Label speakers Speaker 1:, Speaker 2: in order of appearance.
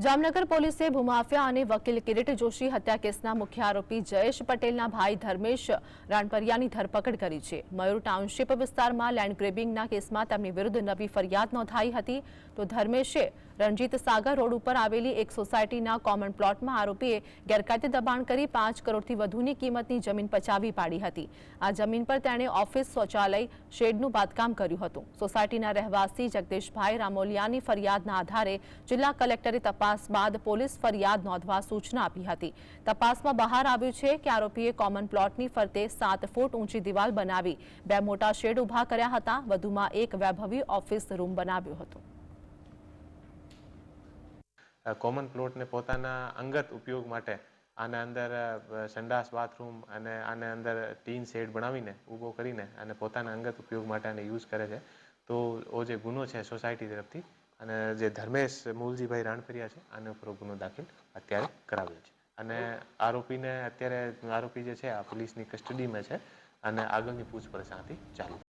Speaker 1: જામનગર પોલીસે ભૂમાફિયા અને વકીલ કિરીટ જોશી હત્યા કેસના મુખ્ય આરોપી જયેશ પટેલના ભાઈ ધર્મેશ રાણપરિયાની ધરપકડ કરી છે. મયુર ટાઉનશીપ વિસ્તારમાં લેન્ડ ગ્રેબિંગના કેસમાં તેમની વિરુદ્ધ નવી ફરિયાદ નોંધાઈ હતી. તો ધર્મેશે રણજીત સાગર રોડ ઉપર આવેલી એક સોસાયટીના કોમન પ્લોટમાં આરોપીએ ગેરકાયદે દબાણ કરી પાંચ કરોડથી વધુની કિંમતની જમીન પચાવી પાડી હતી. આ જમીન પર તેણે ઓફિસ શૌચાલય, શેડનું બાંધકામ કર્યું હતું. સોસાયટીના રહેવાસી જગદીશભાઈ રામોલિયાની ફરિયાદના આધારે જિલ્લા કલેક્ટરે તપાસ બાદ પોલીસ ફરિયાદ નોંધવા સૂચના આપી હતી. તપાસમાં બહાર આવ્યું છે કે આરોપીએ કોમન પ્લોટની ફરતે સાત ફૂટ ઊંચી દિવાલ બનાવી, બે મોટા શેડ ઊભા કર્યા હતા, વધુમાં એક વૈભવી ઓફિસ રૂમ બનાવ્યો હતો.
Speaker 2: કોમન પ્લોટને પોતાના અંગત ઉપયોગ માટે આને અંદર સંડાસ બાથરૂમ અને આને અંદર ટીન શેડ બનાવીને, ઊભો કરીને અને પોતાના અંગત ઉપયોગ માટે આને યુઝ કરે છે. તો જે ગુનો છે સોસાયટી તરફથી અને જે ધર્મેશ મૂલજીભાઈ રાણપરિયા છે, આના ઉપર દાખલ અત્યારે કરાવ્યો છે. અને આરોપીને અત્યારે, આરોપી જે છે, આ પોલીસની કસ્ટડીમાં છે અને આગળની પૂછપરછ આથી ચાલુ.